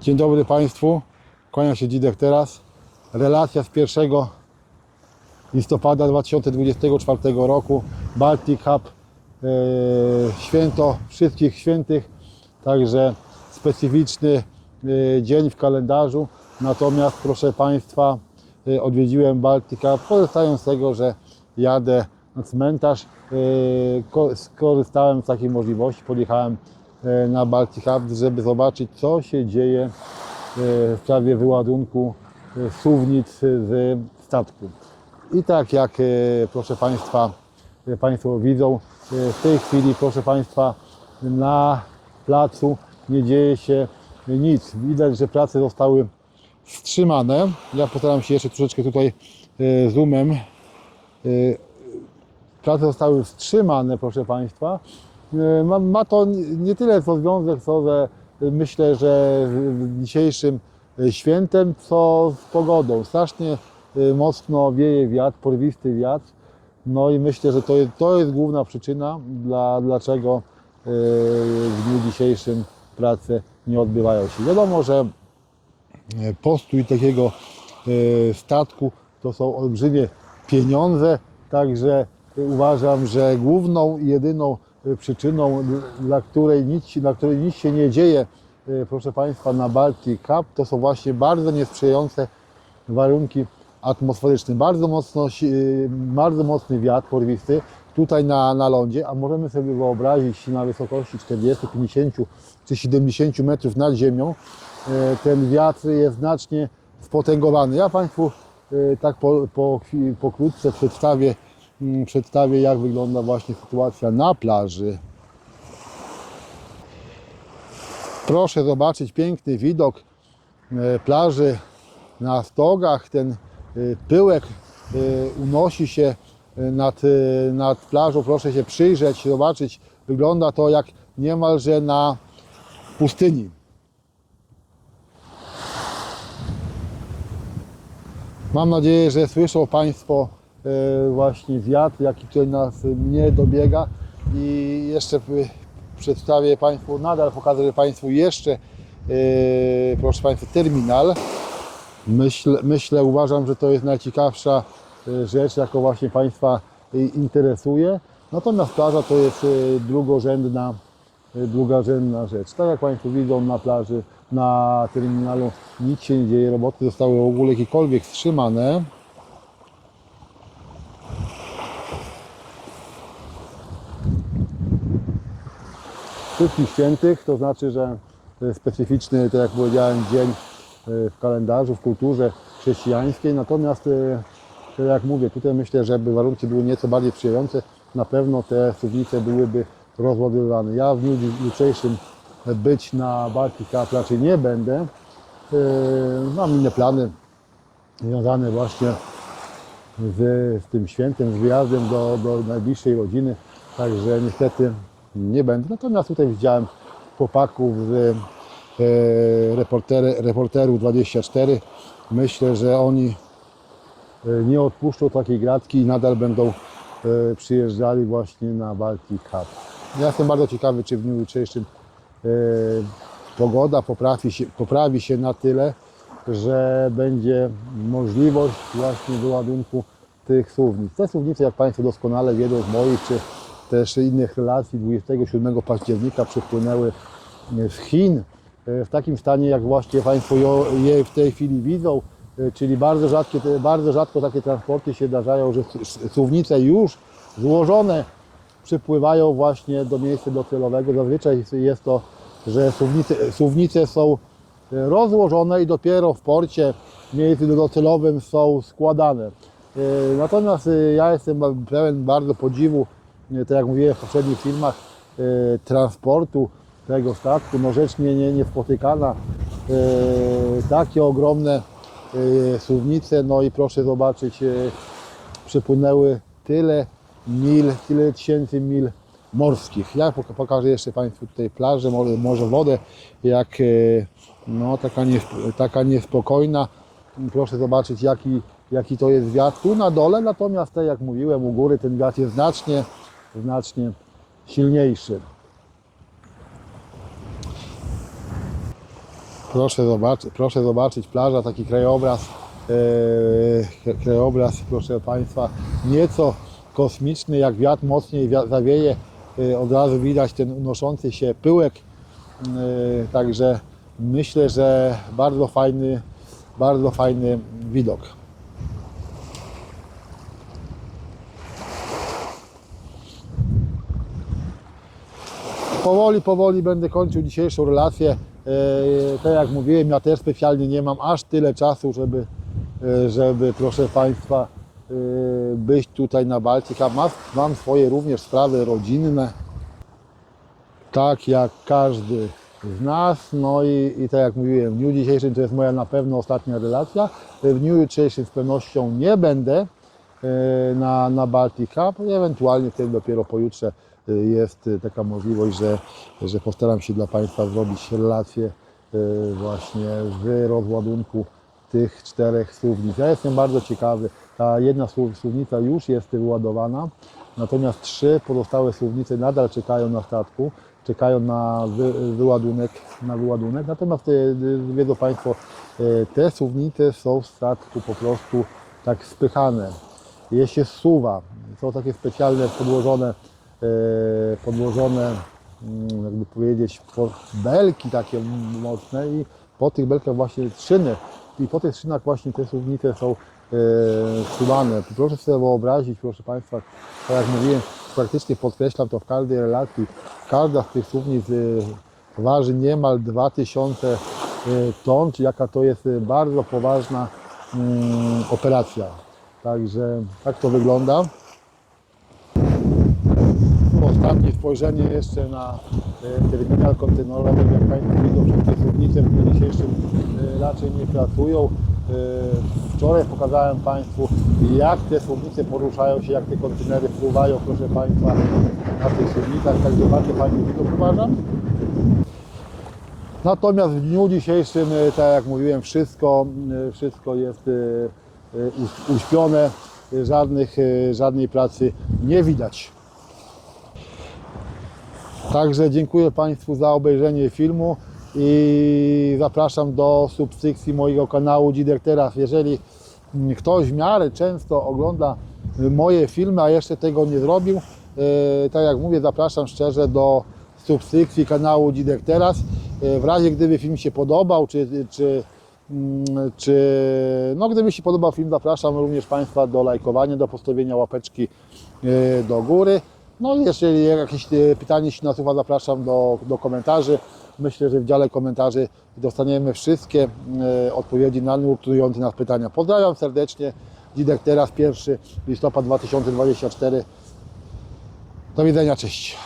Dzień dobry Państwu. Kłania się Dzidek teraz. Relacja z 1 listopada 2024 roku. Baltic Cup. e, święto wszystkich świętych. Także specyficzny e, dzień w kalendarzu. Natomiast proszę Państwa, e, odwiedziłem Baltic Cup, korzystając z tego, że jadę na cmentarz. ko- Skorzystałem z takiej możliwości, podjechałem na Baltic Cup, żeby zobaczyć, co się dzieje e, w sprawie wyładunku e, suwnic z statku. I tak jak, e, proszę Państwa, e, Państwo widzą, e, w tej chwili, proszę Państwa, na placu nie dzieje się nic. Widać, że prace zostały wstrzymane. Ja postaram się jeszcze troszeczkę tutaj e, zoomem. E, Prace zostały wstrzymane, proszę Państwa. E, Ma, ma to nie tyle co związek, co że myślę, że dzisiejszym e, świętem, co z pogodą. Strasznie e, mocno wieje wiatr, porwisty wiatr. No i myślę, że to jest, to jest główna przyczyna, dla, dlaczego e, w dniu dzisiejszym prace nie odbywają się. Wiadomo, że e, postój takiego e, statku to są olbrzymie pieniądze, także uważam, że główną i jedyną e, przyczyną, dla której nic, której nic się nie dzieje, e, proszę Państwa, na Baltic Cup, to są właśnie bardzo niesprzyjające warunki atmosferyczne. Bardzo, mocno, y, bardzo mocny wiatr porwisty tutaj na, na lądzie, a możemy sobie wyobrazić na wysokości 40, 50 czy 70 metrów nad ziemią, ten wiatr jest znacznie spotęgowany. Ja Państwu tak po, po, pokrótce przedstawię, przedstawię, jak wygląda właśnie sytuacja na plaży. Proszę zobaczyć piękny widok e, plaży na stogach. Ten e, pyłek e, unosi się nad, nad plażą. Proszę się przyjrzeć, zobaczyć. Wygląda to jak niemalże na pustyni. Mam nadzieję, że słyszą Państwo właśnie wiatr, jaki tutaj nas mnie dobiega i jeszcze y, przedstawię Państwu, nadal pokażę Państwu jeszcze, e, proszę Państwa, terminal. Myślę, uważam, że to jest najciekawsza e, rzecz, jaką właśnie Państwa e, interesuje. Natomiast plaża to jest e, drugorzędna, e, drugorzędna rzecz. Tak jak Państwo widzą na plaży, na terminalu nic się nie dzieje, roboty zostały w ogóle jakiekolwiek wstrzymane. Wszystkich świętych, to znaczy, że specyficzny, tak jak powiedziałem, dzień e, w kalendarzu, w kulturze chrześcijańskiej. Natomiast, e, jak mówię, tutaj myślę, żeby warunki były nieco bardziej sprzyjające, na pewno te suwnice byłyby rozładowywane. Ja w dniu jutrzejszym być na Baltic Cup raczej nie będę. E, Mam inne plany związane właśnie z, z tym świętem, z wyjazdem do, do najbliższej rodziny, także niestety nie będę. Natomiast tutaj widziałem chłopaków z reporterów 24. Myślę, że oni e, nie odpuszczą takiej gratki i nadal będą e, przyjeżdżali właśnie na Baltic Cup. Ja jestem bardzo ciekawy, czy w dniu jutrzejszym e, pogoda poprawi się, poprawi się na tyle, że będzie możliwość właśnie wyładunku tych suwnic. Te suwnice, jak Państwo doskonale wiedzą z moich czy też innych relacji, 27 października przypłynęły z Chin e, w takim stanie, jak właśnie Państwo je w tej chwili widzą, e, czyli bardzo, rzadkie, bardzo rzadko takie transporty się zdarzają, że su- suwnice już złożone przypływają właśnie do miejsca docelowego. Zazwyczaj jest to, że suwnice, są e, rozłożone i dopiero w porcie w miejscu docelowym są składane. E, Natomiast e, ja jestem pełen bardzo podziwu, e, tak jak mówiłem w poprzednich filmach, e, transportu tego statku. No rzecz nie, nie, niespotykana. E, Takie ogromne e, suwnice, no i proszę zobaczyć, e, przepłynęły tyle mil, tyle tysięcy mil morskich. Ja pok- pokażę jeszcze Państwu tutaj plażę, może, może wodę, jak e, no, taka, niesp- taka niespokojna. Proszę zobaczyć jaki, jaki to jest wiatr tu na dole, natomiast tak jak mówiłem u góry ten wiatr jest znacznie, znacznie silniejszy. Proszę zobaczyć, proszę zobaczyć plaża, taki krajobraz, e, krajobraz, proszę Państwa, nieco kosmiczny, jak wiatr mocniej zawieje, e, od razu widać ten unoszący się pyłek, e, także myślę, że bardzo fajny, bardzo fajny widok. Powoli, powoli będę kończył dzisiejszą relację. E, Tak jak mówiłem, ja też specjalnie nie mam aż tyle czasu, żeby, e, żeby proszę Państwa, e, być tutaj na Baltika. Mam, mam swoje również sprawy rodzinne, tak jak każdy z nas. No i, i tak jak mówiłem, w dniu dzisiejszym to jest moja na pewno ostatnia relacja. W dniu jutrzejszym z pewnością nie będę na, na Baltic Cup. Ewentualnie wtedy dopiero pojutrze jest e, taka możliwość, że, że postaram się dla Państwa zrobić relację e, właśnie z rozładunku tych czterech słownic. Ja jestem bardzo ciekawy. Ta jedna słownica już jest wyładowana, natomiast trzy pozostałe słownice nadal czekają na statku, czekają na wy, wyładunek, na wyładunek. Natomiast e, wiedzą Państwo, te słownice są w statku po prostu tak spychane. Je się zsuwa. Są takie specjalne podłożone, podłożone mm, jakby powiedzieć, po- belki takie mocne i po tych belkach właśnie szyny. I po tych szynach właśnie te suwnice są e, suwane. Proszę sobie wyobrazić, proszę Państwa, tak jak mówiłem, praktycznie podkreślam to w każdej relacji, każda z tych suwnic e, waży niemal 2000 e, ton, czyli jaka to jest e, bardzo poważna mm, operacja. Także tak to wygląda. Ostatnie spojrzenie jeszcze na e, terminal kontenerowy. Jak Państwo widzą, wszystkie słownice w dniu dzisiejszym e, raczej nie pracują. E, Wczoraj pokazałem Państwu, jak te słownice poruszają się, jak te kontenery pływają, proszę Państwa, na tych słownicach. Także bardzo fajny widok uważam. Natomiast w dniu dzisiejszym, tak jak mówiłem, wszystko, wszystko jest uśpione, żadnych, żadnej pracy nie widać. Także dziękuję Państwu za obejrzenie filmu i zapraszam do subskrypcji mojego kanału Dzidek Teraz. Jeżeli ktoś w miarę często ogląda moje filmy, a jeszcze tego nie zrobił, e, tak jak mówię, zapraszam szczerze do subskrypcji kanału Dzidek Teraz. E, W razie gdyby film się podobał, czy, czy, mm, czy no gdyby się podobał film, zapraszam również Państwa do lajkowania, do postawienia łapeczki e, do góry. No jeżeli jakieś e, pytanie się nasuwa, zapraszam do, do komentarzy. Myślę, że w dziale komentarzy dostaniemy wszystkie e, odpowiedzi na nurtujące nas pytania. Pozdrawiam serdecznie. Dzidek teraz 1 listopad 2024. Do widzenia, cześć.